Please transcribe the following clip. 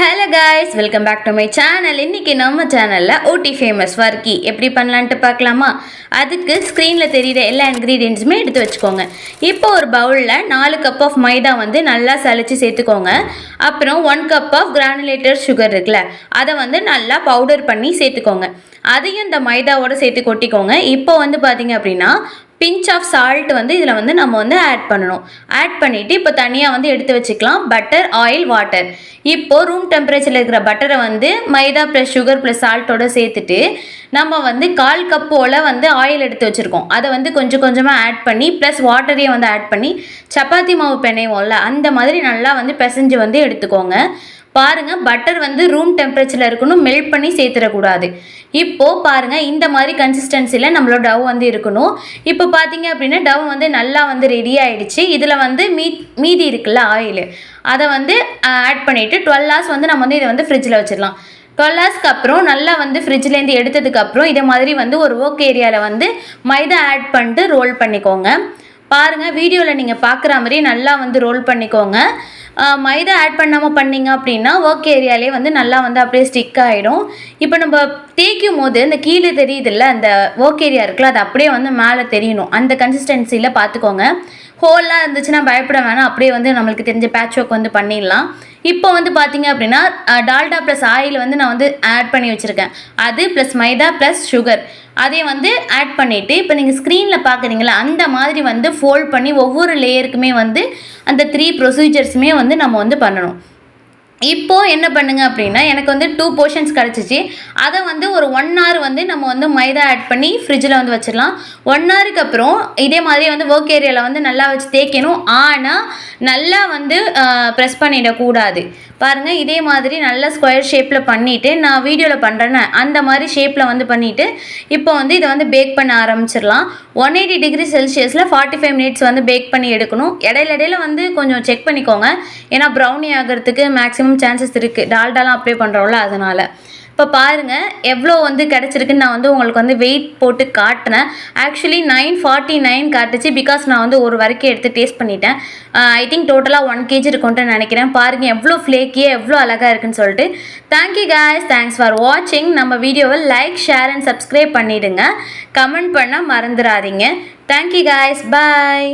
Hello guys welcome back to my channel இன்றைக்கி நம்ம சேனலில் ஊட்டி ஃபேமஸ் வர்க்கி எப்படி பண்ணலான்ட்டு பார்க்கலாமா? அதுக்கு ஸ்க்ரீனில் தெரியுற எல்லா இன்க்ரீடியன்ஸுமே எடுத்து வச்சுக்கோங்க. இப்போ ஒரு பவுலில் நாலு கப் ஆஃப் மைதா வந்து நல்லா சளிச்சு சேர்த்துக்கோங்க. அப்புறம் one cup of granulated sugar இருக்குல்ல அதை வந்து நல்லா பவுடர் பண்ணி சேர்த்துக்கோங்க. அதையும் இந்த மைதாவோட சேர்த்து கொட்டிக்கோங்க. இப்போ வந்து பார்த்தீங்க அப்படின்னா பிஞ்ச் ஆஃப் சால்ட் வந்து இதில் வந்து நம்ம வந்து ஆட் பண்ணணும். ஆட் பண்ணிவிட்டு இப்போ தனியாக வந்து எடுத்து வச்சுக்கலாம். பட்டர் ஆயில் வாட்டர் இப்போது ரூம் டெம்பரேச்சரில் இருக்கிற பட்டரை வந்து மைதா ப்ளஸ் சுகர் ப்ளஸ் சால்ட்டோட சேர்த்துட்டு நம்ம வந்து கால் கப் போல் வந்து ஆயில் எடுத்து வச்சுருக்கோம். அதை வந்து கொஞ்சம் கொஞ்சமாக ஆட் பண்ணி ப்ளஸ் வாட்டரையும் வந்து ஆட் பண்ணி சப்பாத்தி மாவு பிணைவோம்ல அந்த மாதிரி நல்லா வந்து பிசைஞ்சு வந்து எடுத்துக்கோங்க. பாருங்கள் பட்டர் வந்து ரூம் டெம்பரேச்சரில் இருக்கணும் மெல்ட் பண்ணி சேர்த்துடக்கூடாது. இப்போது பாருங்கள் இந்த மாதிரி கன்சிஸ்டன்சியில் நம்மளோட டவ் வந்து இருக்கணும். இப்போ பார்த்தீங்க அப்படின்னா டவ் வந்து நல்லா வந்து ரெடி ஆகிடுச்சு இதில் வந்து மீ மீதி இருக்குல்ல ஆயில் அதை வந்து ஆட் பண்ணிவிட்டு டுவெல் ஹவர்ஸ் வந்து நம்ம வந்து இதை வந்து ஃப்ரிட்ஜில் வச்சிடலாம். டுவெல் ஹவர்ஸ்க்கு அப்புறம் நல்லா வந்து ஃப்ரிட்ஜ்லேருந்து எடுத்ததுக்கப்புறம் இதே மாதிரி வந்து ஒரு ஒர்க் ஏரியாவில் வந்து மைதா ஆட் பண்ணிட்டு ரோல் பண்ணிக்கோங்க. பாருங்கள் வீடியோவில் நீங்கள் பார்க்குற மாதிரி நல்லா வந்து ரோல் பண்ணிக்கோங்க. மைதா ஆட் பண்ணாமல் பண்ணீங்க அப்படின்னா ஒர்க் ஏரியாலே வந்து நல்லா வந்து அப்படியே ஸ்டிக் ஆகிடும் இப்போ நம்ம தேய்க்கும் போது இந்த கீழே தெரியுதுல்ல அந்த ஒர்க் ஏரியா இருக்குல்ல அது அப்படியே வந்து மேலே தெரியணும். அந்த கன்சிஸ்டன்சியில் பார்த்துக்கோங்க ஹோலாக இருந்துச்சுன்னா பயப்பட வேணாம். அப்படியே வந்து நம்மளுக்கு தெரிஞ்ச பேட்ச் ஒர்க் வந்து பண்ணிடலாம். இப்போ வந்து பார்த்தீங்க அப்படின்னா டால்டா ப்ளஸ் ஆயில் வந்து நான் வந்து ஆட் பண்ணி வச்சுருக்கேன். அது ப்ளஸ் மைதா ப்ளஸ் சுகர் அதை வந்து ஆட் பண்ணிவிட்டு இப்போ நீங்கள் ஸ்க்ரீனில் பார்க்குறீங்களா அந்த மாதிரி வந்து ஃபோல்ட் பண்ணி ஒவ்வொரு லேயருக்குமே வந்து அந்த த்ரீ ப்ரொசீஜர்ஸுமே வந்து நம்ம வந்து பண்ணணும். இப்போது என்ன பண்ணுங்க அப்படின்னா எனக்கு வந்து டூ போர்ஷன்ஸ் கிடச்சிச்சு. அதை வந்து ஒரு ஒன் ஹவர் வந்து நம்ம வந்து மைதா ஆட் பண்ணி ஃப்ரிட்ஜில் வந்து வச்சிடலாம். ஒன் ஹவருக்கு அப்புறம் இதே மாதிரி வந்து ஒர்க் ஏரியாவில் வந்து நல்லா வச்சு தேய்க்கணும். ஆனால் நல்லா வந்து ப்ரெஸ் பண்ணிடக்கூடாது. பாருங்கள் இதே மாதிரி நல்லா ஸ்கொயர் ஷேப்பில் பண்ணிவிட்டு நான் வீடியோவில் பண்ணுறேன்னு அந்த மாதிரி ஷேப்பில் வந்து பண்ணிவிட்டு இப்போ வந்து இதை வந்து பேக் பண்ண ஆரம்பிச்சிடலாம். ஒன் எயிட்டி டிகிரி செல்சியஸில் ஃபார்ட்டி ஃபைவ் மினிட்ஸ் வந்து பேக் பண்ணி எடுக்கணும். இடையில இடையில வந்து கொஞ்சம் செக் பண்ணிக்கோங்க. ஏன்னா ப்ரௌனி ஆகிறதுக்கு மேக்ஸிமம் சான்சஸ் இருக்குது டால்டாலாம் அப்ளை பண்ணுறோம்ல அதனால். இப்போ பாருங்கள் எவ்வளோ வந்து கிடச்சிருக்குன்னு நான் வந்து உங்களுக்கு வந்து வெயிட் போட்டு காட்டினேன் ஆக்சுவலி நைன் ஃபார்ட்டி நைன் காட்டுச்சு பிகாஸ் நான் வந்து ஒரு வரைக்கும் எடுத்து டேஸ்ட் பண்ணிட்டேன். ஐ திங்க் டோட்டலாக ஒன் கேஜி இருக்கும்ட்டு நினைக்கிறேன். பாருங்கள் எவ்வளோ ஃப்ளேக்கியே எவ்வளோ அழகாக இருக்குன்னு சொல்லிட்டு. தேங்க்யூ கேஸ் தேங்க்ஸ் ஃபார் வாட்சிங் நம்ம வீடியோவை லைக் ஷேர் அண்ட் சப்ஸ்கிரைப் பண்ணிவிடுங்க கமெண்ட் பண்ண மறந்துடாதீங்க. தேங்க்யூ கேஸ் பாய்